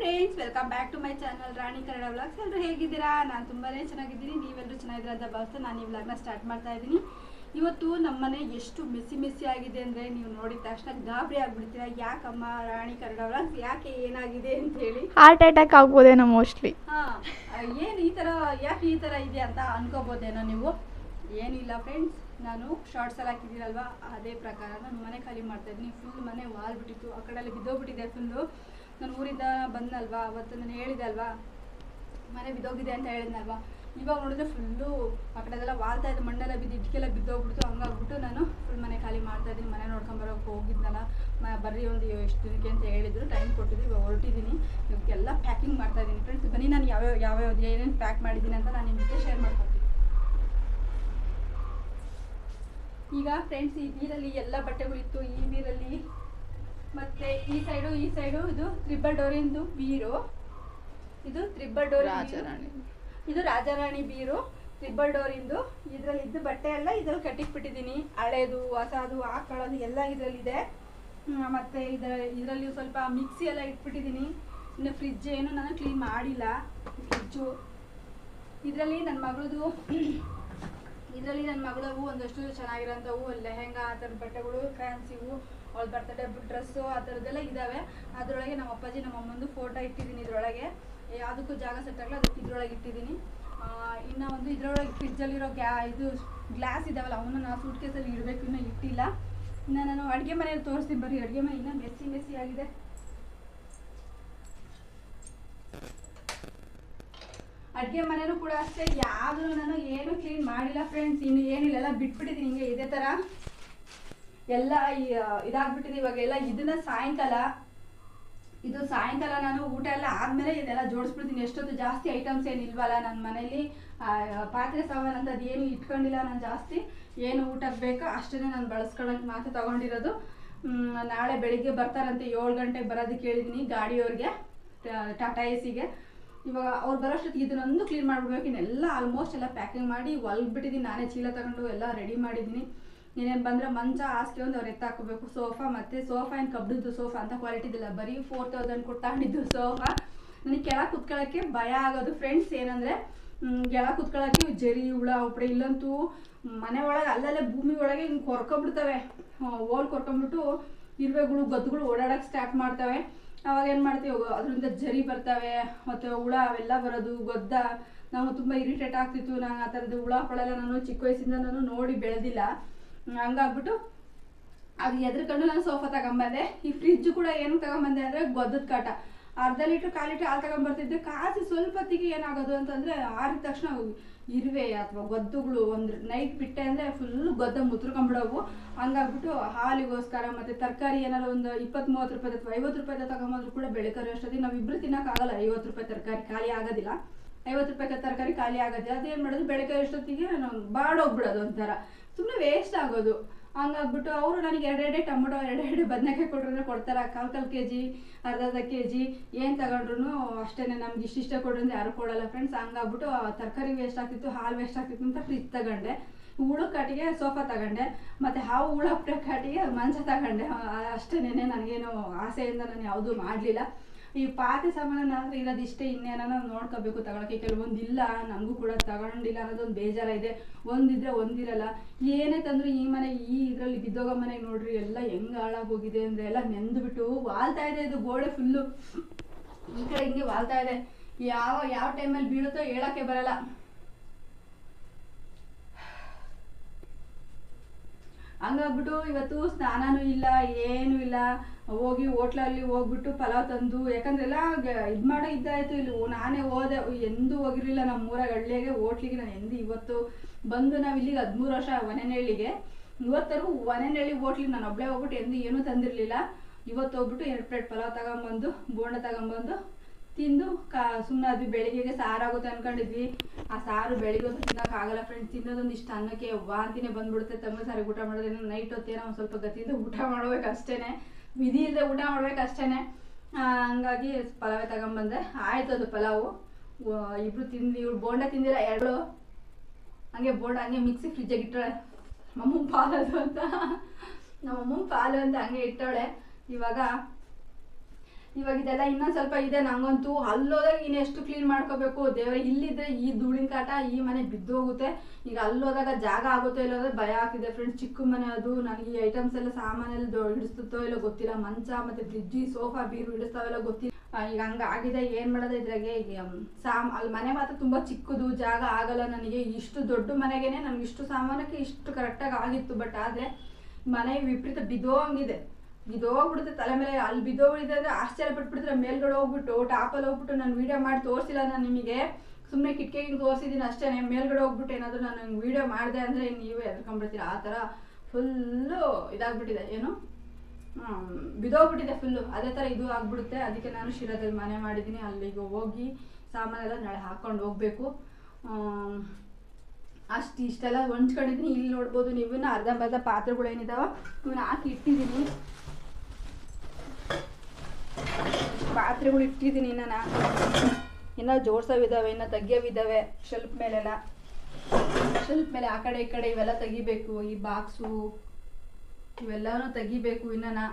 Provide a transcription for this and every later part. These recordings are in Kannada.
Friends welcome back to my channel Rani Kannada vlogs ಎಲ್ಲರೂ ಹೇಗಿದ್ದೀರಾ? ನಾನು ತುಂಬಾನೇ ಚೆನ್ನಾಗಿದ್ದೀನಿ. ನೀವೆಲ್ಲರೂ ಚೆನ್ನಾಗಿದ್ದೀರಾ ಅಂತ ಭಾವಿಸ್ತಾ ನಾನು ಈ ವ್ಲಾಗ್ನ ಸ್ಟಾರ್ಟ್ ಮಾಡ್ತಾ ಇದ್ದೀನಿ. ಇವತ್ತು ನಮ್ಮನೆ ಎಷ್ಟು ಮಿಸ್ಸಿ ಮಿಸ್ಸಿ ಆಗಿದೆ ಅಂದರೆ ನೀವು ನೋಡಿದ ತಕ್ಷಣ ಗಾಬರಿ ಆಗಿಬಿಡ್ತೀರಾ. ಯಾಕಮ್ಮ ರಾಣಿ ಕನ್ನಡ ವ್ಲಾಗ್ಸ್ ಯಾಕೆ ಏನಾಗಿದೆ ಅಂತ ಹೇಳಿ. ಹಾರ್ಟ್ ಅಟ್ಯಾಕ್ ಆಗ್ಬೋದೇನೋ ಮೋಸ್ಟ್ಲಿ ಹಾ ಏನು ಈ ಥರ ಯಾಕೆ ಈ ಥರ ಇದೆ ಅಂತ ಅನ್ಕೋಬೋದೇನೋ ನೀವು? ಏನಿಲ್ಲ ಫ್ರೆಂಡ್ಸ್ ನಾನು ಶಾರ್ಟ್ಸ್ ಎಲ್ಲ ಹಾಕಿದ್ದೀರಲ್ವಾ? ಅದೇ ಪ್ರಕಾರ ನಾನು ಮನೆ ಖಾಲಿ ಮಾಡ್ತಾ ಇದ್ದೀನಿ. ಫುಲ್ ಮನೆ ವಾಲ್ ಬಿಟ್ಟಿತ್ತು. ಆ ಕಡೆಯಲ್ಲಿ ಬಿದ್ದೋಗ್ಬಿಟ್ಟಿದೆ ಫುಲ್ಲು ನಾನು ಊರಿಂದ ಬಂದಲ್ವಾ ಅವತ್ತು ನಾನು ಹೇಳಿದೆ ಅಲ್ವಾ? ಮನೆ ಬಿದ್ದೋಗಿದೆ ಅಂತ ಹೇಳಿದ್ನಲ್ವಾ? ಇವಾಗ ನೋಡಿದ್ರೆ ಫುಲ್ಲು ಆ ಕಡೆದೆಲ್ಲ ವಾಲ್ತಾ ಇದೆ ಮಣ್ಣೆಲ್ಲ ಬಿದ್ದು ಇಟ್ಕೆಲ್ಲ ಬಿದ್ದೋಗ್ಬಿಡ್ತು. ಹಂಗಾಗ್ಬಿಟ್ಟು ನಾನು ಫುಲ್ ಮನೆ ಖಾಲಿ ಮಾಡ್ತಾ ಇದ್ದೀನಿ. ಮನೆ ನೋಡ್ಕೊಂಬರೋಕೆ ಹೋಗಿದ್ನಲ್ಲ. ಮ, ಬರ್ರಿ ಒಂದು ಎಷ್ಟು ದಿನಕ್ಕೆ ಅಂತ ಹೇಳಿದ್ರು ಟೈಮ್ ಕೊಟ್ಟಿದ್ರು. ಇವಾಗ ಹೊರಟಿದ್ದೀನಿ. ಇವಕ್ಕೆಲ್ಲ ಪ್ಯಾಕಿಂಗ್ ಮಾಡ್ತಾ ಇದ್ದೀನಿ. ಫ್ರೆಂಡ್ಸ್ ಬನ್ನಿ ನಾನು ಯಾವ್ಯಾವ ಯಾವ್ಯಾವ ಏನೇನು ಪ್ಯಾಕ್ ಮಾಡಿದ್ದೀನಿ ಅಂತ ನಾನು ನಿಮಗೆ ಶೇರ್ ಮಾಡ್ಕೊತೀನಿ ಈಗ ಫ್ರೆಂಡ್ಸ್ ಈ ನೀರಲ್ಲಿ ಎಲ್ಲ ಬಟ್ಟೆಗಳಿತ್ತು. ಈ ಬೀರಲ್ಲಿ ಮತ್ತೆ ಈ ಸೈಡು ಈ ಸೈಡು ಇದು ತ್ರಿಬಲ್ ಡೋರಿಂದು ಬೀರು. ಇದು ತ್ರಿಬಲ್ ಡೋರ್ ರಾಜರಾಣಿ. ಇದು ರಾಜಾರಾಣಿ ಬೀರು. ತ್ರಿಬಲ್ ಡೋರಿಂದು ಇದ್ರಲ್ಲಿ ಇದ್ದ ಬಟ್ಟೆ ಎಲ್ಲ ಇದ್ರಲ್ಲಿ ಕಟ್ಟಿಕ್ಬಿಟ್ಟಿದ್ದೀನಿ ಹಳೇದು ಹೊಸದು ಹಾಕೊಳ್ಳೋದು ಎಲ್ಲ ಇದರಲ್ಲಿದೆ. ಮತ್ತು ಮತ್ತೆ ಇದರ ಇದರಲ್ಲಿ ಸ್ವಲ್ಪ ಮಿಕ್ಸಿ ಎಲ್ಲ ಇಟ್ಬಿಟ್ಟಿದ್ದೀನಿ. ಇನ್ನು ಫ್ರಿಜ್ ಏನು ನಾನು ಕ್ಲೀನ್ ಮಾಡಿಲ್ಲ. ಫ್ರಿಜ್ಜು ಇದರಲ್ಲಿ ನನ್ನ ಮಗಳದು ಇದರಲ್ಲಿ ನನ್ನ ಮಗಳವು ಒಂದಷ್ಟು ಚೆನ್ನಾಗಿರೋಂಥವು ಲೆಹೆಂಗಾ ಆ ಥರದ ಬಟ್ಟೆಗಳು ಫ್ಯಾನ್ಸಿವು ಅವಳ ಬರ್ತಡೇ ಡ್ರೆಸ್ಸು ಆ ಥರದ್ದೆಲ್ಲ ಇದ್ದಾವೆ ಅದರೊಳಗೆ ನಮ್ಮ ಅಪ್ಪಾಜಿ ನಮ್ಮ ಅಮ್ಮಂದು ಫೋಟೋ ಇಟ್ಟಿದ್ದೀನಿ ಇದರೊಳಗೆ. ಯಾವುದಕ್ಕೂ ಜಾಗ ಸೆಟ್ ಆಗಲ್ಲ ಅದಕ್ಕೆ ಇದರೊಳಗೆ ಇಟ್ಟಿದ್ದೀನಿ. ಇನ್ನು ಒಂದು ಇದರೊಳಗೆ ಫ್ರಿಜ್ಜಲ್ಲಿರೋ ಗ್ಯಾ, ಇದು ಗ್ಲಾಸ್ ಇದಾವಲ್ಲ, ಅವನ್ನ ನಾವು ಸೂಟ್ ಕೇಸಲ್ಲಿ ಇಡಬೇಕು. ಇನ್ನೂ ಇಟ್ಟಿಲ್ಲ. ಇನ್ನು ನಾನು ಅಡುಗೆ ಮನೆಯಲ್ಲಿ ತೋರಿಸ್ತೀನಿ ಬರ್ರಿ. ಅಡುಗೆ ಮನೆ ಇನ್ನೂ ಮೆಸ್ಸಿ ಮೆಸ್ಸಿ ಆಗಿದೆ. ಅಡುಗೆ ಮನೆಯೂ ಕೂಡ ಅಷ್ಟೇ. ಯಾವುದು ನಾನು ಏನು ಕ್ಲೀನ್ ಮಾಡಿಲ್ಲ ಫ್ರೆಂಡ್ಸ್ ಇನ್ನು ಏನಿಲ್ಲ. ಬಿಟ್ಬಿಟ್ಟಿದ್ದೀನಿ. ಹಿಂಗೆ ಇದೇ ಥರ ಎಲ್ಲ ಇದಾಗ್ಬಿಟ್ಟಿದೆ ಇವಾಗ. ಎಲ್ಲ ಇದನ್ನ ಸಾಯಂಕಾಲ, ಇದು ಸಾಯಂಕಾಲ ನಾನು ಊಟ ಎಲ್ಲ ಆದ್ಮೇಲೆ ಇದೆಲ್ಲ ಜೋಡಿಸ್ಬಿಡ್ತೀನಿ. ಎಷ್ಟೊತ್ತು ಜಾಸ್ತಿ ಐಟಮ್ಸ್ ಏನು ಇಲ್ವಲ್ಲ ನನ್ನ ಮನೇಲಿ. ಪಾತ್ರೆ ಸಾಮಾನು ಅಂತ ಏನು ಇಟ್ಕೊಂಡಿಲ್ಲ ನಾನು ಜಾಸ್ತಿ. ಏನು ಊಟಕ್ಕೆ ಬೇಕೋ ಅಷ್ಟೇ ನಾನು ಬಳಸ್ಕೊಳಕ್ಕೆ ಮಾತ್ರ ತಗೊಂಡಿರೋದು. ನಾಳೆ ಬೆಳಿಗ್ಗೆ ಬರ್ತಾರಂತೆ ಏಳು ಗಂಟೆಗೆ ಬರೋದು ಹೇಳಿದ್ದೀನಿ ಗಾಡಿಯವ್ರಿಗೆ ಟಾಟಾ ಎ ಸಿಗೆ ಇವಾಗ ಅವ್ರು ಬರೋಷ್ಟೊತ್ತಿಗೆ ಇದನ್ನೊಂದು ಕ್ಲೀನ್ ಮಾಡಿಬಿಡ್ಬೇಕು. ಇನ್ನೆಲ್ಲ ಆಲ್ಮೋಸ್ಟ್ ಎಲ್ಲ ಪ್ಯಾಕಿಂಗ್ ಮಾಡಿ ಹೊಲ್ಬಿಟ್ಟಿದ್ದೀನಿ ನಾನೇ ಚೀಲ ತಗೊಂಡು ಎಲ್ಲ ರೆಡಿ ಮಾಡಿದ್ದೀನಿ. ಏನೇನು ಬಂದರೆ ಮಂಚ ಹಾಸಿಗೆ ಒಂದು ಅವ್ರು ಎತ್ತಾಕೋಬೇಕು. ಸೋಫಾ ಮತ್ತು ಸೋಫಾ ಏನು ಕಬ್ಬಿದ್ದು ಸೋಫಾ ಅಂತ ಕ್ವಾಲಿಟಿದಿಲ್ಲ ಬರೀ ಫೋರ್ ತೌಸಂಡ್ ಕೊಟ್ಟು ತಗೊಂಡಿದ್ದು ಸೋಫಾ. ನನಗೆ ಕೆಳಗೆ ಕುತ್ಕೊಳ್ಳೋಕ್ಕೆ ಭಯ ಆಗೋದು. ಫ್ರೆಂಡ್ಸ್ ಏನಂದರೆ ಕೆಳಗೆ ಕುತ್ಕೊಳ್ಳೋಕ್ಕೆ ಜರಿ, ಹುಳ ಉಪ್ಪಡೆ ಇಲ್ಲಂತೂ ಮನೆ ಒಳಗೆ ಅಲ್ಲಲ್ಲೇ ಭೂಮಿ ಒಳಗೆ ಹಿಂಗೆ ಕೊರ್ಕೊಂಬಿಡ್ತವೆ. ಓಲ್ ಕೊರ್ಕೊಂಬಿಟ್ಟು ಇರುವೆಗಳು, ಗದ್ದುಗಳು ಓಡಾಡಕ್ಕೆ ಸ್ಟಾರ್ಟ್ ಮಾಡ್ತವೆ. ಅವಾಗ ಏನು ಮಾಡ್ತೀವಿ ಅದರಿಂದ ಜರಿ ಬರ್ತವೆ. ಮತ್ತು ಹುಳ ಅವೆಲ್ಲ ಬರೋದು, ಗೊದ್ದ. ನಾವು ತುಂಬ ಇರಿಟೇಟ್ ಆಗ್ತಿತ್ತು. ನಾನು ಆ ಥರದ್ದು ಹುಳ ಪಳೆಲ್ಲ ನಾನು ಚಿಕ್ಕ ವಯಸ್ಸಿಂದ ನಾನು ನೋಡಿ ಬೆಳೆದಿಲ್ಲ. ಹಂಗಾಗ್ಬಿಟ್ಟು ಅದು ಎದ್ರಕಂಡು ನಾನು ಸೋಫಾ ತಗೊಂಬಂದೆ. ಈ ಫ್ರಿಜ್ ಕೂಡ ಏನು ತಗೊಂಬಂದೆ ಅಂದರೆ ಗೊದ್ದದ ಕಾಟ. ಅರ್ಧ ಲೀಟ್ರ್ ಕಾಲು ಲೀಟ್ರ್ ಹಾಲು ತಗೊಂಬರ್ತಿದ್ದೆ. ಕಾಸಿ ಸ್ವಲ್ಪ ಹೊತ್ತಿಗೆ ಏನಾಗೋದು ಅಂತಂದರೆ ಆರಿದ ತಕ್ಷಣ ಇರುವೆ ಅಥವಾ ಗೊದ್ದುಗಳು ಒಂದು ನೈಟ್ ಬಿಟ್ಟೆ ಅಂದರೆ ಫುಲ್ ಗೊದ್ದ ಮುತ್ರ್ಕೊಂಬಿಡೋವು. ಹಂಗಾಗ್ಬಿಟ್ಟು ಹಾಲಿಗೋಸ್ಕರ ಮತ್ತು ತರಕಾರಿ ಏನಾದ್ರು ಒಂದು ಇಪ್ಪತ್ತು ಮೂವತ್ತು ರೂಪಾಯಿ ಅಥವಾ ಐವತ್ತು ರೂಪಾಯಿ ತಗೊಂಬಂದ್ರು ಕೂಡ ಬೆಳಕರಿ ಅಷ್ಟೊತ್ತಿಗೆ. ನಾವು ಇಬ್ಬರು ತಿನ್ನೋಕ್ಕಾಗಲ್ಲ ಐವತ್ತು ರೂಪಾಯಿ ತರಕಾರಿ ಖಾಲಿ ಆಗೋದಿಲ್ಲ. ಐವತ್ತು ರೂಪಾಯಿ ತರಕಾರಿ ಖಾಲಿ ಆಗೋದಿಲ್ಲ. ಅದೇನು ಮಾಡೋದು? ಬೆಳಗ್ಗೆ ಅಷ್ಟೊತ್ತಿಗೆ ನಾವು ಬಾಡೋಗ್ಬಿಡೋದು ಒಂಥರ. ಸುಮ್ಮನೆ ವೇಸ್ಟ್ ಆಗೋದು. ಹಂಗಾಗ್ಬಿಟ್ಟು ಅವರು ನನಗೆ ಎರಡೆರಡೆ ಟೊಮೊಟೊ, ಎರಡೆರಡೆ ಬದನೆಕಾಯಿ ಕೊಟ್ರೆ ಕೊಡ್ತಾರೆ? ಕಾಲು ಕಾಲು ಕೆ ಜಿ ಅರ್ಧ ಅರ್ಧ ಕೆ ಜಿ ಏನು ತಗೊಂಡ್ರು ಅಷ್ಟೇ ನಮ್ಗೆ ಇಷ್ಟಿಷ್ಟ ಕೊಡ್ರಿ ಯಾರು ಕೊಡಲ್ಲ ಫ್ರೆಂಡ್ಸ್ ಹಂಗಾಗ್ಬಿಟ್ಟು ತರಕಾರಿ ವೇಸ್ಟ್ ಆಗ್ತಿತ್ತು, ಹಾಲು ವೇಸ್ಟ್ ಆಗ್ತಿತ್ತು ಅಂತ ಫ್ರಿಜ್ ತಗೊಂಡೆ. ಹುಳು ಕಾಟಿಗೆ ಸೋಫಾ ತಗೊಂಡೆ. ಮತ್ತು ಹಾವು ಹುಳ ಕಾಟಿಗೆ ಮಂಚ ತಗೊಂಡೆ. ಅಷ್ಟೇನೆ ನನಗೇನು ಆಸೆಯಿಂದ ನಾನು ಯಾವುದೂ ಮಾಡಲಿಲ್ಲ. ಈ ಪಾತಿ ಸಾಮಾನು ಹತ್ರ ಇರೋದು ಇಷ್ಟೇ ಇನ್ನೇನೋ ನೋಡ್ಕೋಬೇಕು. ತಗೊಳಕ್ಕೆ ಕೆಲವೊಂದು ಇಲ್ಲ ನನಗೂ ಕೂಡ ತಗೊಂಡಿಲ್ಲ ಅನ್ನೋದೊಂದು ಬೇಜಾರ ಇದೆ. ಒಂದಿದ್ರೆ ಒಂದಿರಲ್ಲ ಏನೇ ತಂದ್ರು ಈ ಮನೆ, ಈ ಇದರಲ್ಲಿ ಬಿದ್ದೋಗೋ ಮನೆಗೆ ನೋಡ್ರಿ, ಎಲ್ಲ ಹೆಂಗೆ ಹಾಳಾಗೋಗಿದೆ ಅಂದ್ರೆ ಎಲ್ಲ ನೆಂದ್ಬಿಟ್ಟು ವಾಲ್ತಾ ಇದೆ ಇದು ಗೋಡೆ ಫುಲ್ಲು ಈ ಕಡೆ ಹಿಂಗೆ ವಾಲ್ತಾ ಇದೆ. ಯಾವ ಯಾವ ಟೈಮಲ್ಲಿ ಬೀಳುತ್ತೋ ಹೇಳಕ್ಕೆ ಬರಲ್ಲ. ಹಂಗಾಗ್ಬಿಟ್ಟು ಇವತ್ತು ಸ್ನಾನನೂ ಇಲ್ಲ, ಏನೂ ಇಲ್ಲ. ಹೋಗಿ ಹೋಟ್ಲಲ್ಲಿ ಹೋಗ್ಬಿಟ್ಟು ಪಲಾವ್ ತಂದು, ಯಾಕಂದ್ರೆ ಎಲ್ಲ ಇದು ಮಾಡೋ ಇದ್ದಾಯ್ತು. ಇಲ್ಲಿ ನಾನೇ ಹೋದೆ. ಎಂದೂ ಹೋಗಿರಲಿಲ್ಲ ನಮ್ಮ ಊರಾಗ ಹಳ್ಳಿಯಾಗೆ ಹೋಟ್ಲಿಗೆ. ನಾನು ಎಂದು ಇವತ್ತು ಬಂದು ನಾವು ಇಲ್ಲಿಗೆ ಹದಿಮೂರು ವರ್ಷ ಒನೆನಹಳ್ಳಿಗೆ ಇವತ್ತರೆಗೂ ಒನೆನಹಳ್ಳಿ ಹೋಟ್ಲಿಗೆ ನಾನು ಒಬ್ಬಳೇ ಹೋಗ್ಬಿಟ್ಟು ಎಂದೂ ಏನೂ ತಂದಿರಲಿಲ್ಲ. ಇವತ್ತು ಹೋಗ್ಬಿಟ್ಟು ಎರಡು ಪ್ಲೇಟ್ ಪಲಾವ್ ತಗೊಂಬಂದು, ಬೋಂಡ ತಗೊಂಬಂದು ತಿಂದು ಕಾ ಸುಮ್ಮನೆ ಅದು ಬೆಳಿಗ್ಗೆಗೆ ಸಾರಾಗುತ್ತೆ ಅನ್ಕೊಂಡಿದ್ವಿ. ಆ ಸಾರು ಬೆಳಿಗ್ಗೆ ಹೊತ್ತು ತಿನ್ನೋಕ್ಕಾಗಲ್ಲ ಫ್ರೆಂಡ್ಸ್ ತಿನ್ನೋದೊಂದು ಇಷ್ಟು ಅನ್ನಕ್ಕೆ ವಾಂತಿನೇ ಬಂದ್ಬಿಡುತ್ತೆ. ತಮ್ಮ ಸಾರಿ ಊಟ ಮಾಡೋದೇನೋ ನೈಟ್ ಹೊತ್ತೇನೋ ಒಂದು ಸ್ವಲ್ಪ ಗತಿಯಿಂದ ಊಟ ಮಾಡ್ಬೇಕು ಅಷ್ಟೇ ವಿಧಿ ಇಲ್ಲದೆ ಊಟ ಮಾಡ್ಬೇಕು ಅಷ್ಟೇನೆ. ಆ, ಹಂಗಾಗಿ ಪಲಾವೇ ತಗೊಂಬಂದೆ. ಆಯ್ತು ಅದು ಪಲಾವು. ಇಬ್ರು ತಿಂದು ಇವ್ರು ಬೋಂಡ ತಿಂದಿರ ಎರಡು. ಹಂಗೆ ಬೋಂಡ ಹಂಗೆ ಮಿಕ್ಸಿ ಫ್ರಿಜ್ಜಾಗಿ ಇಟ್ಟಾಳೆ ಮಮ್ಮನ ಪಾಲದು ಅಂತ. ನಮ್ಮ ಅಮ್ಮನ ಪಾಲು ಅಂತ ಹಂಗೆ ಇಟ್ಟಾಳೆ ಇವಾಗ ಇವಾಗ ಇದೆಲ್ಲ ಇನ್ನೊಂದು ಸ್ವಲ್ಪ ಇದೆ, ನಂಗಂತೂ ಅಲ್ಲೋದಾಗ ಇನ್ನು ಎಷ್ಟು ಕ್ಲೀನ್ ಮಾಡ್ಕೋಬೇಕು? ದೇವ್ರ, ಇಲ್ಲಿದ್ರೆ ಈ ಧೂಳಿನ ಕಾಟ, ಈ ಮನೆ ಬಿದ್ದೋಗುತ್ತೆ ಈಗ ಅಲ್ಲೋದಾಗ ಜಾಗ ಆಗುತ್ತೋ ಇಲ್ಲೋ ಅಂದ್ರೆ ಭಯ ಆಗ್ತಿದೆ ಫ್ರೆಂಡ್ಸ್ ಚಿಕ್ಕ ಮನೆ ಅದು, ನನಗೆ ಈ ಐಟಮ್ಸ್ ಎಲ್ಲ ಸಾಮಾನೆಲ್ಲ ಹಿಡಿಸ್ತೋ ಇಲ್ಲೋ ಗೊತ್ತಿಲ್ಲ. ಮಂಚ ಮತ್ತೆ ಫ್ರಿಜ್ಜಿ ಸೋಫಾ ಬೀರು ಹಿಡಿಸ್ತಾವೆಲ್ಲ ಗೊತ್ತಿಲ್ಲ. ಈಗ ಹಂಗ ಆಗಿದೆ, ಏನ್ ಮಾಡೋದು ಇದ್ರಾಗೆ? ಸಾಮ್, ಅಲ್ಲಿ ಮನೆ ಮಾತ್ರ ತುಂಬಾ ಚಿಕ್ಕದು, ಜಾಗ ಆಗಲ್ಲ ನನಗೆ. ಇಷ್ಟು ದೊಡ್ಡ ಮನೆಗೇನೆ ನಮ್ಗೆ ಇಷ್ಟು ಸಾಮಾನಕ್ಕೆ ಇಷ್ಟು ಕರೆಕ್ಟಾಗಿ ಆಗಿತ್ತು ಬಟ್ ಆದ್ರೆ ಮನೆ ವಿಪರೀತ ಬಿದ್ದೋಂಗಿದೆ. ಬಿದ್ದೋಗ್ಬಿಡುತ್ತೆ ತಲೆ ಮೇಲೆ. ಅಲ್ಲಿ ಬಿದ್ದೋಗ್ಬಿಡಿದೆ ಅಂದ್ರೆ ಆಶ್ಚರ್ಯ ಪಟ್ಬಿಡ್ತಾರೆ. ಮೇಲ್ಗಡೆ ಹೋಗ್ಬಿಟ್ಟು, ಟಾಪಲ್ಲಿ ಹೋಗ್ಬಿಟ್ಟು ನಾನು ವಿಡಿಯೋ ಮಾಡಿ ತೋರಿಸಿಲ್ಲ ನಾನು ನಿಮಗೆ. ಸುಮ್ಮನೆ ಕಿಟಕಿಗೆ ತೋರಿಸಿದ್ದೀನಿ ಅಷ್ಟೇ ಮೇಲ್ಗಡೆ ಹೋಗ್ಬಿಟ್ಟು ಏನಾದರೂ ನಾನು ವಿಡಿಯೋ ಮಾಡಿದೆ ಅಂದರೆ ನೀವೇ ಎದ್ಕೊಂಡ್ಬಿಡ್ತೀರ? ಆ ಥರ ಫುಲ್ಲು ಇದಾಗ್ಬಿಟ್ಟಿದೆ. ಏನು? ಬಿದೋಗ್ಬಿಟ್ಟಿದೆ ಫುಲ್ಲು ಅದೇ ಥರ ಇದು ಆಗ್ಬಿಡುತ್ತೆ. ಅದಕ್ಕೆ ನಾನು ಶಿರಾದಲ್ಲಿ ಮನೆ ಮಾಡಿದ್ದೀನಿ. ಅಲ್ಲಿಗೆ ಹೋಗಿ ಸಾಮಾನೆಲ್ಲ ನಾಳೆ ಹಾಕೊಂಡು ಹೋಗ್ಬೇಕು. ಅಷ್ಟು ಇಷ್ಟೆಲ್ಲ ಹೊಂಚ್ಕೊಂಡಿದ್ದೀನಿ. ಇಲ್ಲಿ ನೋಡ್ಬೋದು ನೀವು ಇನ್ನು ಅರ್ಧಂಬರ್ಧ ಪಾತ್ರೆಗಳು ಏನಿದಾವ ಇವನ್ನ ಹಾಕಿ ಇಟ್ಟಿದ್ದೀನಿ. ಪಾತ್ರೆಗಳು ಇಟ್ಟಿದ್ದೀನಿ ನಾನು ಇನ್ನೂ ಜೋಡ್ಸೋವಿದ್ದಾವೆ ಇನ್ನೂ ತೆಗಿಯೋವಿದ್ದಾವೆ ಶೆಲ್ಫ್ ಮೇಲೆಲ್ಲ. ಶೆಲ್ಫ್ ಮೇಲೆ ಆ ಕಡೆ ಈ ಕಡೆ ಇವೆಲ್ಲ ತೆಗಿಬೇಕು, ಈ ಬಾಕ್ಸು, ಇವೆಲ್ಲನೂ ತೆಗಿಬೇಕು ಇನ್ನ ನಾ.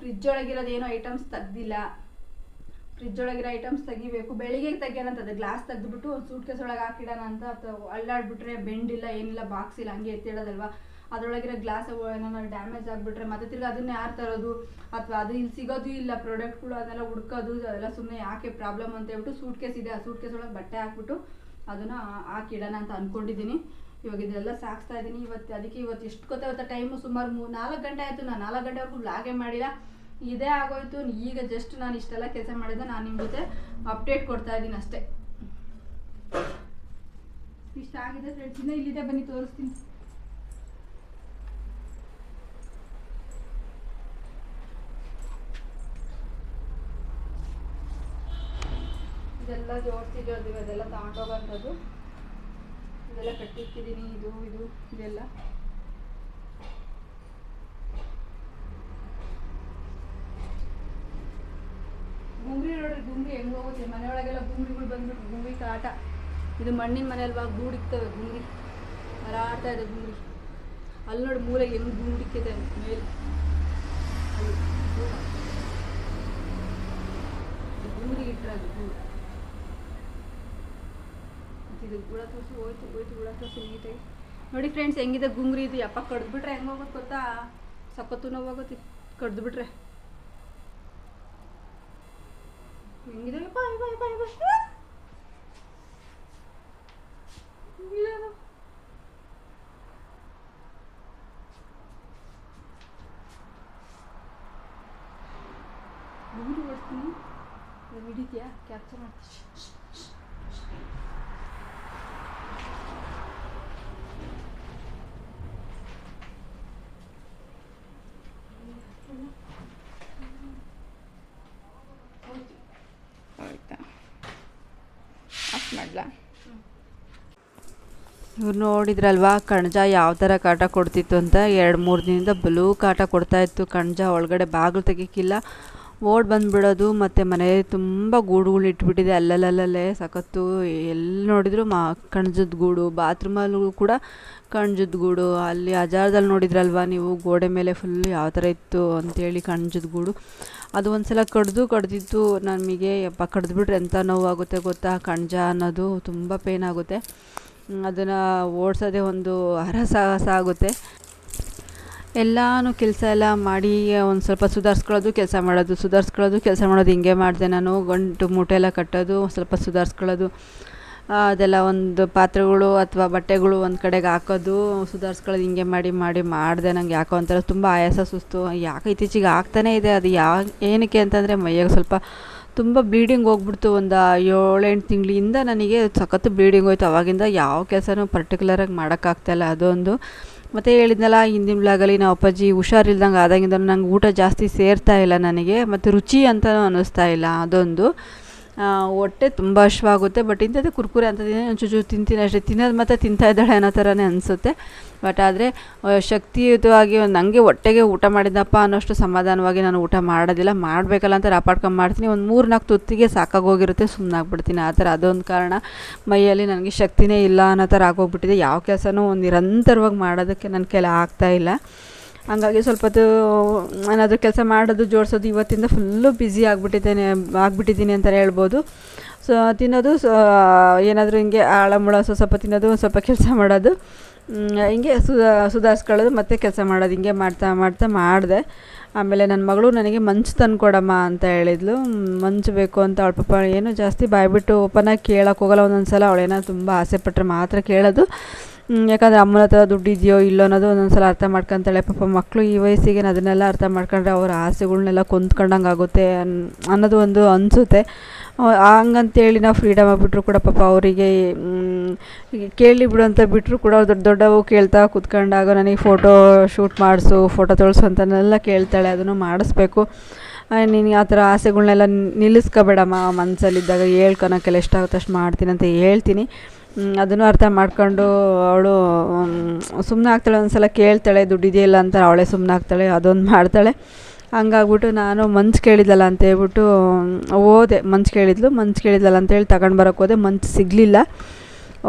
ಫ್ರಿಜ್ ಒಳಗಿರೋದು ಏನೋ ಐಟಮ್ಸ್ ತೆಗ್ದಿಲ್ಲ. ಫ್ರಿಜ್ ಒಳಗಿರೋ ಐಟಮ್ಸ್ ತೆಗಿಬೇಕು. ಬೆಳಿಗ್ಗೆ ತೆಗಿಯೋಣ ಅಂತ ಅದು ಗ್ಲಾಸ್ ತೆಗೆದ್ಬಿಟ್ಟು ಒಂದು ಸೂಟ್ ಕೇಸ್ ಒಳಗೆ ಹಾಕಿಡೋಣ ಅಂತ ಅಥವಾ ಅಳ್ಳಾಡ್ಬಿಟ್ರೆ ಬೆಂಡಿಲ್ಲ ಏನಿಲ್ಲ ಬಾಕ್ಸ್ ಇಲ್ಲ, ಹಂಗೆ ಎತ್ತಿಡೋದಲ್ವಾ. ಅದ್ರೊಳಗಿರೋ ಗ್ಲಾಸ್ ಏನಾದ್ರು ಡ್ಯಾಮೇಜ್ ಆಗಿಬಿಟ್ರೆ ಮತ್ತೆ ತಿರ್ಗಿ ಅದನ್ನ ಯಾರು ತರೋದು? ಅಥವಾ ಅದು ಇಲ್ಲಿ ಸಿಗೋದು ಇಲ್ಲ ಪ್ರಾಡಕ್ಟ್ಗಳು ಅದನ್ನೆಲ್ಲ ಹುಡ್ಕೋದು, ಅದೆಲ್ಲ ಸುಮ್ಮನೆ ಯಾಕೆ ಪ್ರಾಬ್ಲಮ್ ಅಂತ ಹೇಳ್ಬಿಟ್ಟು ಸೂಟ್ ಕೇಸ್ ಇದೆ, ಆ ಸೂಟ್ ಕೇಸ್ ಒಳಗೆ ಬಟ್ಟೆ ಹಾಕ್ಬಿಟ್ಟು ಅದನ್ನು ಹಾಕಿಡೋಣ ಅಂತ ಅಂದ್ಕೊಂಡಿದ್ದೀನಿ ಇವಾಗ ಇದೆಲ್ಲ ಸಾಕ್ಸ್ತಾ ಇದ್ದೀನಿ ಇವತ್ತು ಅದಕ್ಕೆ ಇವತ್ತು ಎಷ್ಟು ಗೊತ್ತಾಗುತ್ತೆ ಟೈಮು ಸುಮಾರು ಮೂ, ನಾಲ್ಕು ಗಂಟೆ ಆಯಿತು. ನಾನು ನಾಲ್ಕು ಗಂಟೆವರೆಗೂ ಬ್ಲಾಗೇ ಮಾಡಿಲ್ಲ. ಇದೇ ಆಗೋಯ್ತು. ಈಗ ಜಸ್ಟ್ ನಾನು ಇಷ್ಟೆಲ್ಲ ಕೆಲಸ ಮಾಡಿದ್ದೆ ನಾನು ನಿಮ್ಮ ಜೊತೆ ಅಪ್ಡೇಟ್ ಕೊಡ್ತಾ ಇದ್ದೀನಿ ಅಷ್ಟೇ. ಇಷ್ಟ ಆಗಿದೆ ಫ್ರೆಂಡ್ಸ್ ಇನ್ನೂ ಇಲ್ಲಿದೆ. ಬನ್ನಿ, ತೋರಿಸ್ತೀನಿ. ಇದೆಲ್ಲ ಅದೆಲ್ಲ ತಗೊಂಡೋಗೋಂಥದ್ದು ಇದೆಲ್ಲ ಕಟ್ಟಿಟ್ಟಿದ್ದೀನಿ, ಇದು ಇದು, ಇದೆಲ್ಲ. ಗುಂಗ್ರಿ ನೋಡ್ರಿ, ಗುಂಗ್ರಿ ಹೆಂಗ್ ಹೋಗುತ್ತೆ? ಮನೆಯೊಳಗೆಲ್ಲ ಗುಂಗ್ರಿಗಳು ಬಂದ್ಬಿಟ್ಟು ಗುಂಗ್ರಿ ಕಾಟ. ಇದು ಮಣ್ಣಿನ ಮನೆ ಅಲ್ವಾ? ಗೂಡಿಕ್ತವೆ ಗುಂಗ್ರಿ. ಹರಾಡ್ತಾ ಇದೆ ಗುಂಗ್ರಿ. ಅಲ್ಲಿ ನೋಡಿ ಮೂಲೆ ಹೆಂಗ್ ಗುಂಡಿಕ್ಕಿದೆ ಮೇಲೆ. ಗುಂಗ್ರಿ. ಇಟ್ರೆ ಅದು ಗೂಡು. ಇದು ಗುಳ ತೋರಿಸಿ, ಹೋಯ್ತು ಹೋಯ್ತು ಗುಳ ತೋರಿಸಿ, ನೀಟಾಗಿ. ನೋಡಿ ಫ್ರೆಂಡ್ಸ್ ಹೆಂಗಿದೆ ಗುಂಗ್ರಿ ಇದು? ಯಪ್ಪ, ಕಡ್ದುಬಿಟ್ರೆ ಹೆಂಗೆ ಹೋಗೋದು ಗೊತ್ತಾ? ಸಖತ್ತು ನೋವಾಗುತ್ತೆ ಕಡ್ದುಬಿಟ್ರೆ. ಹೆಂಗಿದೆ? ಬಾಯ್ ಬಾಯ್ ಬಾಯ್ ಬಾಯ್? ಗುಂಗ್ರಿ ಓಡಿಸ್ತೀನಿ ಹಿಡಿತೀಯಾ? ಕ್ಯಾಪ್ಚರ್ ಮಾಡ್ತೀನಿ ಹೋಯ್ತು ಆಯ್ತಾ ಆಫ್ ಇವ್ರು ನೋಡಿದ್ರಲ್ವಾ, ಕಣಜ ಯಾವ ಥರ ಕಾಟ ಕೊಡ್ತಿತ್ತು ಅಂತ? ಎರಡು ಮೂರು ದಿನದಿಂದ ಬ್ಲೂ ಕಾಟ ಕೊಡ್ತಾ ಇತ್ತು. ಕಣಜ ಒಳಗಡೆ ಬಾಗಿಲು ತೆಗಿಯಕ್ಕಿಲ್ಲ ಓಡ್ ಬಂದುಬಿಡೋದು, ಮತ್ತು ಮನೆ ತುಂಬ ಗೂಡುಗಳು ಇಟ್ಬಿಟ್ಟಿದೆ. ಅಲ್ಲಲ್ಲಲ್ಲೇ ಸಖತ್ತು. ಎಲ್ಲಿ ನೋಡಿದ್ರು ಮಾ, ಕಣಜದ ಗೂಡು. ಬಾತ್ರೂಮಲ್ಲೂ ಕೂಡ ಕಣಜದ ಗೂಡು. ಅಲ್ಲಿ ಅಜಾರದಲ್ಲಿ ನೋಡಿದ್ರಲ್ವಾ ನೀವು? ಗೋಡೆ ಮೇಲೆ ಫುಲ್ ಯಾವ ಥರ ಇತ್ತು ಅಂತೇಳಿ ಕಣಜದ ಗೂಡು. ಅದು ಒಂದು ಸಲ ಕಡ್ದು ಕಡ್ದಿತ್ತು. ನಮಗೆ, ಯಪ್ಪ, ಕಡ್ದುಬಿಟ್ರೆ ಎಂಥ ನೋವಾಗುತ್ತೆ ಗೊತ್ತಾ? ಕಣಜ ಅನ್ನೋದು ತುಂಬ ಪೇನ್ ಆಗುತ್ತೆ. ಅದನ್ನು ಓಡಿಸೋದೇ ಒಂದು ಹರಸಾಹಸ ಆಗುತ್ತೆ. ಎಲ್ಲನೂ ಕೆಲಸ ಎಲ್ಲ ಮಾಡಿ, ಒಂದು ಸ್ವಲ್ಪ ಸುಧಾರಿಸ್ಕೊಳ್ಳೋದು, ಕೆಲಸ ಮಾಡೋದು, ಸುಧಾರಿಸ್ಕೊಳ್ಳೋದು, ಕೆಲಸ ಮಾಡೋದು ಹಿಂಗೆ ಮಾಡಿದೆ ನಾನು. ಗಂಟು ಮೂಟೆ ಎಲ್ಲ ಕಟ್ಟೋದು ಸ್ವಲ್ಪ ಸುಧಾರಿಸ್ಕೊಳ್ಳೋದು. ಅದೆಲ್ಲ ಒಂದು ಪಾತ್ರೆಗಳು ಅಥವಾ ಬಟ್ಟೆಗಳು ಒಂದು ಕಡೆಗೆ ಹಾಕೋದು, ಸುಧಾರಿಸ್ಕೊಳ್ಳೋದು ಹಿಂಗೆ ಮಾಡಿ ಮಾಡಿ ಮಾಡಿದೆ. ನಂಗೆ ಯಾಕೋ ಒಂಥರ ತುಂಬ ಆಯಾಸ ಸುಸ್ತು. ಯಾಕೆ ಇತ್ತೀಚಿಗೆ ಆಗ್ತಾನೇ ಇದೆ. ಅದು ಯಾ, ಏನಕ್ಕೆ ಅಂತಂದರೆ ಮೈಯಾಗ ಸ್ವಲ್ಪ ತುಂಬ ಬ್ಲೀಡಿಂಗ್ ಹೋಗ್ಬಿಡ್ತು. ಒಂದು ಏಳೆಂಟು ತಿಂಗಳಿಂದ ನನಗೆ ಸಖತ್ತು ಬ್ಲೀಡಿಂಗ್ ಹೋಯ್ತು. ಅವಾಗಿಂದ ಯಾವ ಕೆಲಸನೂ ಪರ್ಟಿಕ್ಯುಲರಾಗಿ ಮಾಡೋಕ್ಕಾಗ್ತಾಯಿಲ್ಲ ಅದೊಂದು. ಮತ್ತು ಹೇಳಿದ್ನಲ್ಲ ಹಿಂದಿನ ಬ್ಲಾಗಲ್ಲಿ ನಾವು ಅಪ್ಪಾಜಿ ಹುಷಾರಿಲ್ದಂಗೆ ಆದಾಗಿಂದ ನಂಗೆ ಊಟ ಜಾಸ್ತಿ ಸೇರ್ತಾ ಇಲ್ಲ ನನಗೆ, ಮತ್ತು ರುಚಿ ಅಂತಲೂ ಅನ್ನಿಸ್ತಾ ಇಲ್ಲ ಅದೊಂದು. ಹೊಟ್ಟೆ ತುಂಬ ಹಶ್ವಾಗುತ್ತೆ ಬಟ್ ಇಂಥದ್ದು ಕುರ್ಕುರೆ ಅಂತದೇನೆ ಒಂಚೂರು ತಿಂತೀನಿ ಅಷ್ಟೇ. ತಿನ್ನೋದು ಮತ್ತೆ ತಿಂತಾ ಇದ್ದಾಳೆ ಅನ್ನೋ ಥರನೇ ಅನಿಸುತ್ತೆ. ಬಟ್ ಆದರೆ ಶಕ್ತಿಯುತವಾಗಿ ನನಗೆ ಹೊಟ್ಟೆಗೆ ಊಟ ಮಾಡಿದ್ದಪ್ಪ ಅನ್ನೋಷ್ಟು ಸಮಾಧಾನವಾಗಿ ನಾನು ಊಟ ಮಾಡೋದಿಲ್ಲ. ಮಾಡಬೇಕಲ್ಲ ಅಂತ ರಾಪಾಡ್ಕೊಂಡು ಮಾಡ್ತೀನಿ. ಒಂದು ಮೂರು ನಾಲ್ಕು ತುತ್ತಿಗೆ ಸಾಕಾಗೋಗಿರುತ್ತೆ ಸುಮ್ಮನಾಗ್ಬಿಡ್ತೀನಿ ಆ ಥರ ಅದೊಂದು ಕಾರಣ ಮೈಯಲ್ಲಿ ನನಗೆ ಶಕ್ತಿನೇ ಇಲ್ಲ ಅನ್ನೋ ಥರ ಆಗೋಗ್ಬಿಟ್ಟಿದೆ. ಯಾವ ಕೆಲಸನೂ ನಿರಂತರವಾಗಿ ಮಾಡೋದಕ್ಕೆ ನನ್ನ ಆಗ್ತಾ ಆಗ್ತಾಯಿಲ್ಲ ಹಂಗಾಗಿ ಸ್ವಲ್ಪ ಹೊತ್ತು ಏನಾದರೂ ಕೆಲಸ ಮಾಡೋದು ಜೋಡಿಸೋದು ಇವತ್ತಿಂದ ಫುಲ್ಲು ಬ್ಯುಸಿ ಆಗಿಬಿಟ್ಟಿದ್ದೇನೆ, ಆಗಿಬಿಟ್ಟಿದ್ದೀನಿ ಅಂತಲೇ ಹೇಳ್ಬೋದು. ಸೊ ತಿನ್ನೋದು ಸೊ ಏನಾದರೂ ಹಿಂಗೆ ಆಳಮುಳ ಸೊ ಸ್ವಲ್ಪ ತಿನ್ನೋದು, ಸ್ವಲ್ಪ ಕೆಲಸ ಮಾಡೋದು. ಹಿಂಗೆ ಸುಧಾ ಸುಧಾರಿಸ್ಕೊಳ್ಳೋದು, ಮತ್ತೆ ಕೆಲಸ ಮಾಡೋದು, ಹಿಂಗೆ ಮಾಡ್ತಾ ಮಾಡ್ತಾ ಮಾಡಿದೆ. ಆಮೇಲೆ ನನ್ನ ಮಗಳು ನನಗೆ ಮಂಚು ತಂದ್ಕೊಡಮ್ಮ ಅಂತ ಹೇಳಿದ್ಲು. ಮಂಚು ಬೇಕು ಅಂತ ಅವಳ ಪಾಪ ಏನು ಜಾಸ್ತಿ ಬಾಯ್ಬಿಟ್ಟು ಓಪನಾಗಿ ಕೇಳೋಕ್ಕೋಗಲ್ಲ ಒಂದೊಂದು ಸಲ ಅವಳೇನೋ ತುಂಬ ಆಸೆ ಪಟ್ಟರೆ ಮಾತ್ರ ಕೇಳೋದು. ಯಾಕಂದರೆ ಅಮ್ಮನ ಹತ್ರ ದುಡ್ಡು ಇದೆಯೋ ಇಲ್ಲೋ ಅನ್ನೋದು ಒಂದೊಂದು ಸಲ ಅರ್ಥ ಮಾಡ್ಕೊಂತಾಳೆ. ಪಾಪ ಮಕ್ಕಳು ಈ ವಯಸ್ಸಿಗೆ ಅದನ್ನೆಲ್ಲ ಅರ್ಥ ಮಾಡ್ಕೊಂಡ್ರೆ ಅವರ ಆಸೆಗಳ್ನೆಲ್ಲ ಕೊಂದ್ಕೊಂಡಂಗೆ ಆಗುತ್ತೆ ಅನ್- ಅನ್ನೋದು ಒಂದು ಅನಿಸುತ್ತೆ. ಹಂಗಂತೇಳಿ ನಾವು ಫ್ರೀಡಮ್ ಆಗಿಬಿಟ್ರು ಕೂಡ ಪಾಪ ಅವರಿಗೆ ಕೇಳಿ ಬಿಡು ಅಂತ ಬಿಟ್ಟರು ಕೂಡ ಅವ್ರು ದೊಡ್ಡ ದೊಡ್ಡವು ಕೇಳ್ತಾ ಕೂತ್ಕೊಂಡಾಗ ನನಗೆ ಫೋಟೋ ಶೂಟ್ ಮಾಡಿಸು ಫೋಟೋ ತೊಳಸು ಅಂತನೆಲ್ಲ ಕೇಳ್ತಾಳೆ. ಅದನ್ನು ಮಾಡಿಸ್ಬೇಕು. ನಿನಗೆ ಆ ಥರ ಆಸೆಗಳನ್ನೆಲ್ಲ ನಿಲ್ಲಿಸ್ಕೋಬೇಡಮ್ಮ ಮನಸ್ಸಲ್ಲಿದ್ದಾಗ ಹೇಳ್ಕೊಳಕ್ಕೆಲ್ಲ ಎಷ್ಟಾಗುತ್ತೆ ಅಷ್ಟು ಮಾಡ್ತೀನಿ ಅಂತ ಹೇಳ್ತೀನಿ. ಅದನ್ನು ಅರ್ಥ ಮಾಡ್ಕೊಂಡು ಅವಳು ಸುಮ್ಮನೆ ಆಗ್ತಾಳೆ ಒಂದು ಸಲ ಕೇಳ್ತಾಳೆ, ದುಡ್ಡಿದೆಯಲ್ಲ ಅಂತ ಅವಳೇ ಸುಮ್ಮನೆ ಆಗ್ತಾಳೆ, ಅದೊಂದು ಮಾಡ್ತಾಳೆ. ಹಂಗಾಗ್ಬಿಟ್ಟು ನಾನು ಮಂಚು ಕೇಳಿದ್ದಲ್ಲ ಅಂತ ಹೇಳ್ಬಿಟ್ಟು ಹೋದೆ, ಮಂಚು ಕೇಳಿದ್ಲು, ಮಂಚು ಕೇಳಿದ್ದಲ್ಲ ಅಂತೇಳಿ ತಗೊಂಡು ಬರೋಕ್ಕೆ ಹೋದೆ, ಮಂಚು ಸಿಗಲಿಲ್ಲ.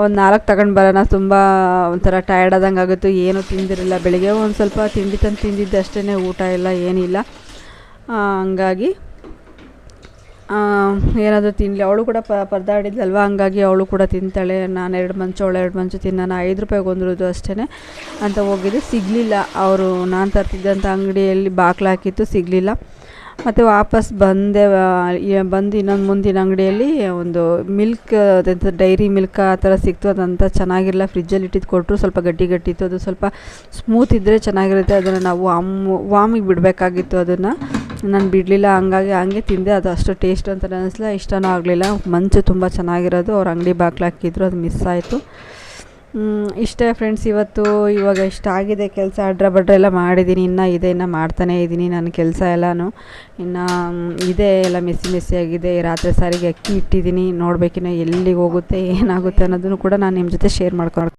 ಒಂದು ನಾಲ್ಕು ತಗೊಂಡು ಬರೋಣ, ತುಂಬ ಒಂಥರ ಟಯರ್ಡ್ ಆದಂಗೆ ಆಗುತ್ತೆ ಏನೂ ತಿಂದಿರಲಿಲ್ಲ ಬೆಳಿಗ್ಗೆ, ಒಂದು ಸ್ವಲ್ಪ ತಿಂಡಿ ತಂದು ತಿಂದಿದ್ದು ಅಷ್ಟೇ ಊಟ ಇಲ್ಲ ಏನಿಲ್ಲ. ಹಂಗಾಗಿ ಏನಾದರೂ ತಿನ್ನಲಿ ಅವಳು ಕೂಡ ಪರದಾಡಿದ್ಲಲ್ವ? ಹಂಗಾಗಿ ಅವಳು ಕೂಡ ತಿಂತಾಳೆ. ನಾನು ಎರಡು ಮಂಚು, ಅವಳು ಎರಡು ಮಂಚು ತಿನ್ನೋಣ. ಐದು ರೂಪಾಯಿಗೆ ಒಂದಿರೋದು ಅಷ್ಟೇ ಅಂತ ಹೋಗಿದ್ದು. ಸಿಗಲಿಲ್ಲ. ಅವರು ನಾನು ತರ್ತಿದ್ದಂಥ ಅಂಗಡಿಯಲ್ಲಿ ಬಾಗಿಲು ಹಾಕಿತ್ತು. ಸಿಗಲಿಲ್ಲ. ಮತ್ತು ವಾಪಸ್ ಬಂದೆ ಬಂದು ಇನ್ನೊಂದು ಮುಂದಿನ ಅಂಗಡಿಯಲ್ಲಿ ಒಂದು ಮಿಲ್ಕ್ ಅದೆಂಥ ಡೈರಿ ಮಿಲ್ಕ್ ಆ ಥರ ಸಿಕ್ತು, ಅದಂತ ಚೆನ್ನಾಗಿರಲ್ಲ, ಫ್ರಿಜ್ಜಲ್ಲಿ ಇಟ್ಟಿದ್ದು ಕೊಟ್ಟರು, ಸ್ವಲ್ಪ ಗಟ್ಟಿ ಗಟ್ಟಿ ಇತ್ತು ಅದು ಸ್ವಲ್ಪ ಸ್ಮೂತ್ ಇದ್ದರೆ ಚೆನ್ನಾಗಿರುತ್ತೆ, ಅದನ್ನು ನಾವು ವಾಮ್, ವಾಮಿಗೆ ಬಿಡಬೇಕಾಗಿತ್ತು ಅದನ್ನು. ನಾನು ಬಿಡಲಿಲ್ಲ, ಹಂಗಾಗಿ ಹಂಗೆ ತಿಂದೆ, ಅದು ಅಷ್ಟು ಟೇಸ್ಟ್ ಅಂತ ಅನ್ನಿಸ್ಲಿಲ್ಲ ಇಷ್ಟನೂ ಆಗಲಿಲ್ಲ, ಮಂಚು ತುಂಬ ಚೆನ್ನಾಗಿರೋದು, ಅವ್ರ ಅಂಗಡಿ ಬಾಗ್ಲು ಹಾಕಿದ್ರು, ಅದು ಮಿಸ್ ಆಯಿತು. ಇಷ್ಟೇ ಫ್ರೆಂಡ್ಸ್ ಇವತ್ತು ಇವಾಗ ಇಷ್ಟ ಆಗಿದೆ ಕೆಲಸ. ಅಡ್ರ ಬಡ್ರ ಎಲ್ಲ ಮಾಡಿದ್ದೀನಿ ಇನ್ನೂ ಇದೆ, ಇನ್ನೂ ಮಾಡ್ತಾನೇ ಇದ್ದೀನಿ ನನ್ನ ಕೆಲಸ ಎಲ್ಲನೂ. ಇನ್ನು ಇದೆ, ಎಲ್ಲ ಮೆಸ್ಸಿ ಮೆಸ್ಸಿ ಆಗಿದೆ. ರಾತ್ರಿ ಸಾರಿಗೆ ಅಕ್ಕಿ ಇಟ್ಟಿದ್ದೀನಿ ನೋಡಬೇಕಿನ್ನ ಎಲ್ಲಿಗೆ ಹೋಗುತ್ತೆ, ಏನಾಗುತ್ತೆ ಅನ್ನೋದನ್ನು ಕೂಡ ನಾನು ನಿಮ್ಮ ಜೊತೆ ಶೇರ್ ಮಾಡ್ಕೊಂಡು